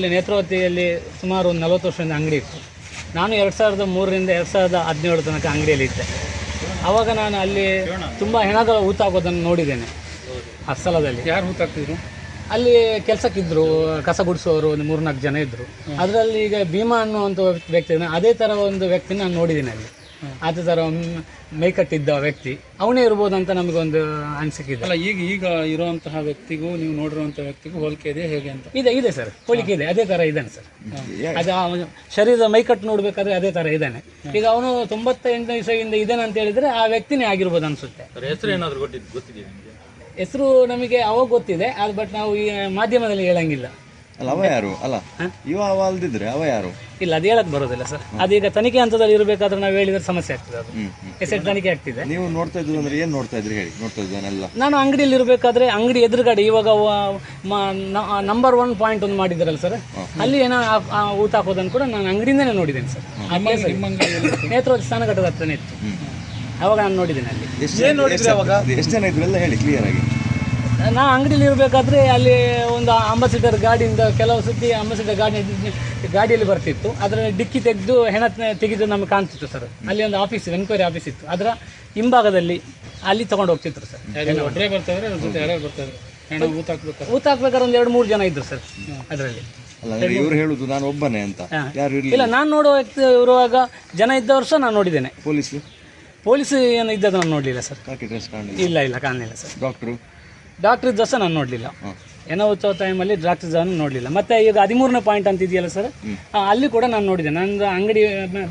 ಇಲ್ಲಿ ನೇತ್ರಾವತಿಯಲ್ಲಿ ಸುಮಾರು ಒಂದು ನಲವತ್ತು ವರ್ಷದಿಂದ ಅಂಗಡಿ ಇತ್ತು. ನಾನು ಎರಡು ಸಾವಿರದ ಮೂರರಿಂದ ಎರಡು ಸಾವಿರದ ಹದಿನೇಳು ತನಕ ಅಂಗಡಿಯಲ್ಲಿ ಇದ್ದೆ. ಆವಾಗ ನಾನು ಅಲ್ಲಿ ತುಂಬ ಹೆಣಗಳ ಊತಾಗೋದನ್ನು ನೋಡಿದ್ದೇನೆ. ಆ ಸ್ಥಳದಲ್ಲಿ. ಯಾರು ಹೂತಾಕ್ತಿದ್ರು ಅಲ್ಲಿ ಕೆಲಸಕ್ಕಿದ್ರು ಕಸ ಗುಡಿಸೋರು ಒಂದು ಮೂರ್ನಾಲ್ಕು ಜನ ಇದ್ದರು ಅದರಲ್ಲಿ ಈಗ ಭೀಮಾ ಅನ್ನುವಂಥ ವ್ಯಕ್ತಿ ಇದ್ದಾನೆ, ಅದೇ ಥರ ಒಂದು ವ್ಯಕ್ತಿನ ನಾನು ನೋಡಿದ್ದೀನಿ ಅಲ್ಲಿ. ಅದೇ ಥರ ಮ್- ಮೈಕಟ್ಟಿದ್ದ ವ್ಯಕ್ತಿ. ಅವನೇ ಇರ್ಬೋದು ಅಂತ ನಮಗೊಂದು ಅನಿಸಿಕೆ ಅಲ್ಲ ಈಗ ಈಗ ಇರುವಂತಹ ವ್ಯಕ್ತಿಗೂ ನೀವು ನೋಡಿರುವಂತಹ ವ್ಯಕ್ತಿಗೂ ಹೋಲಿಕೆ ಇದೆ ಹೇಗೆ ಅಂತ? ಇದೆ ಇದೆ ಸರ್. ಹೋಲಿಕೆ ಇದೆ. ಅದೇ ಥರ ಇದ್ದಾನೆ ಸರ್. ಅದು ಅವನ ಶರೀರದ ಮೈಕಟ್ಟು ನೋಡ್ಬೇಕಾದ್ರೆ ಅದೇ ಥರ ಇದ್ದಾನೆ. ಈಗ ಅವನು ತೊಂಬತ್ತೆಂಟನೇ ಇಸವಿಯಿಂದ ಇದ್ದಾನೆ ಅಂತ ಹೇಳಿದ್ರೆ ಆ ವ್ಯಕ್ತಿನೇ ಆಗಿರ್ಬೋದು ಅನ್ಸುತ್ತೆ. ಹೆಸರು ಏನಾದರೂ ಗೊತ್ತಿದ್ದು ಗೊತ್ತಿದೆ ಹೆಸರು ನಮಗೆ ಅವಾಗ ಗೊತ್ತಿದೆ ಅದು ಬಟ್ ನಾವು ಈ ಮಾಧ್ಯಮದಲ್ಲಿ ಹೇಳಂಗಿಲ್ಲ. ಅಲ್ಲ ಅವ ಯಾರು? ಅಲ್ಲ ಇವ ಅವ ಅಲ್ದಿದ್ರೆ ಅವ ಯಾರು? ಇಲ್ಲ ಅದು ಹೇಳಕ್ ಬರೋದಿಲ್ಲ ಸರ್. ಅದೀಗ ತನಿಖೆ ಹಂತದಲ್ಲಿ ಇರಬೇಕಾದ್ರೆ ನಾವು ಹೇಳಿದ್ರೆ ಸಮಸ್ಯೆ ಆಗ್ತದೆ ಅದು. ಎಸೆಟ್ ತನಿಖೆ ಆಗ್ತಿದೆ. ನೀವು ನೋಡ್ತಾ ಇದ್ರು ಅಂದ್ರೆ ಏನ್ ನೋಡ್ತಾ ಇದ್ರಿ ಹೇಳಿ? ನೋಡ್ತಾ ಇದ್ದಾನೆಲ್ಲ ನಾನು ಅಂಗಡಿಯಲ್ಲಿ ಇರಬೇಕಾದ್ರೆ ಅಂಗಡಿ ಎದುರುಗಡೆ ಇವಾಗ ನಂಬರ್ ಒನ್ ಪಾಯಿಂಟ್ ಒಂದು ಮಾಡಿದ್ರಲ್ಲ ಸರ್. ಅಲ್ಲಿ ಏನೋ ಊಟ ಹಾಕೋದನ್ನು ಕೂಡ ನಾನು ಅಂಗಡಿಯಿಂದನೇ ನೋಡಿದ್ದೇನೆ ಸರ್. ಆ ಸ್ಥಾನ ಘಟದ ಹತ್ರನೇ ಇತ್ತು. ಅವಾಗ ನಾನು ನೋಡಿದ್ದೇನೆ ಅಲ್ಲಿ. ಎಷ್ಟು ಎಷ್ಟು ಜನ ಇದ್ರು? ಎಲ್ಲ ಹೇಳಿ ಕ್ಲಿಯರ್ ಆಗಿ. ನಾ ಅಂಗಡಿಯಲ್ಲಿ ಇರಬೇಕಾದ್ರೆ ಅಲ್ಲಿ ಒಂದು ಅಂಬಾಸಿಡರ್ ಗಾಡಿಯಿಂದ ಕೆಲವು ಸತಿ ಅಂಬಾಸಿಡರ್ ಗಾಡಿ ಗಾಡಿಯಲ್ಲಿ ಬರ್ತಿತ್ತು. ಅದರ ಡಿಕ್ಕಿ ತೆಗೆದು ಹೆಣ ತೆಗೆದು ನಮಗೆ ಕಾಣ್ತಿತ್ತು ಸರ್. ಅಲ್ಲಿ ಒಂದು ಆಫೀಸ್ ಎನ್ಕ್ವೈರಿ ಆಫೀಸ್ ಇತ್ತು. ಅದರ ಹಿಂಭಾಗದಲ್ಲಿ ಅಲ್ಲಿ ತಗೊಂಡು ಹೋಗ್ತಿದ್ರು ಸರ್. ಊತ ಹಾಕ್ಬೇಕಾದ್ರೆ? ಒಂದು ಎರಡು ಮೂರು ಜನ ಇದ್ರು ಸರ್ ಅದರಲ್ಲಿ. ಇವ್ರು ಹೇಳುದು ನಾನು ಒಬ್ಬನೇ ಅಂತ. ಯಾರು ಇಲ್ಲ ನಾನು ನೋಡುವ ವ್ಯಕ್ತಿ ಇರುವಾಗ ಜನ ಇದ್ದವರು ಸಹ ನಾನು ನೋಡಿದ್ದೇನೆ. ಪೊಲೀಸ್? ಪೊಲೀಸ್ ಏನು ಇದ್ದದ್ದು ನಾನು ನೋಡಲಿಲ್ಲ ಸರ್. ಇಲ್ಲ ಇಲ್ಲ ಕಾಣಲಿಲ್ಲ ಸರ್. ಡಾಕ್ಟ್ರು ಡಾಕ್ಟರ್ ದಸ ಸಹ ನಾನು ನೋಡಲಿಲ್ಲ. ಏನೋ ಉತ್ಸವ ಟೈಮಲ್ಲಿ ಡಾಕ್ಟರ್ ಸಹ ನೋಡಲಿಲ್ಲ. ಮತ್ತೆ ಈಗ ಹದಿಮೂರನೇ ಪಾಯಿಂಟ್ ಅಂತ ಇದೆಯಲ್ಲ ಸರ್ ಅಲ್ಲಿ ಕೂಡ ನಾನು ನೋಡಿದೆ ನಂದು ಅಂಗಡಿ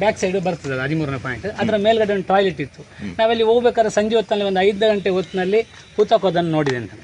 ಬ್ಯಾಕ್ ಸೈಡ್ ಬರ್ತದೆ ಅದು ಹದಿಮೂರನೇ ಪಾಯಿಂಟ್ ಅದರ ಮೇಲ್ಗಡೆ ಒಂದು ಟಾಯ್ಲೆಟ್ ಇತ್ತು. ನಾವಲ್ಲಿ ಹೋಗ್ಬೇಕಾದ್ರೆ ಸಂಜೆ ಹೊತ್ತಲ್ಲಿ ಒಂದು ಐದು ಗಂಟೆ ಹೊತ್ತಿನಲ್ಲಿ ಕೂತಕ್ಕೋದನ್ನು ನೋಡಿದೆ ನಾನು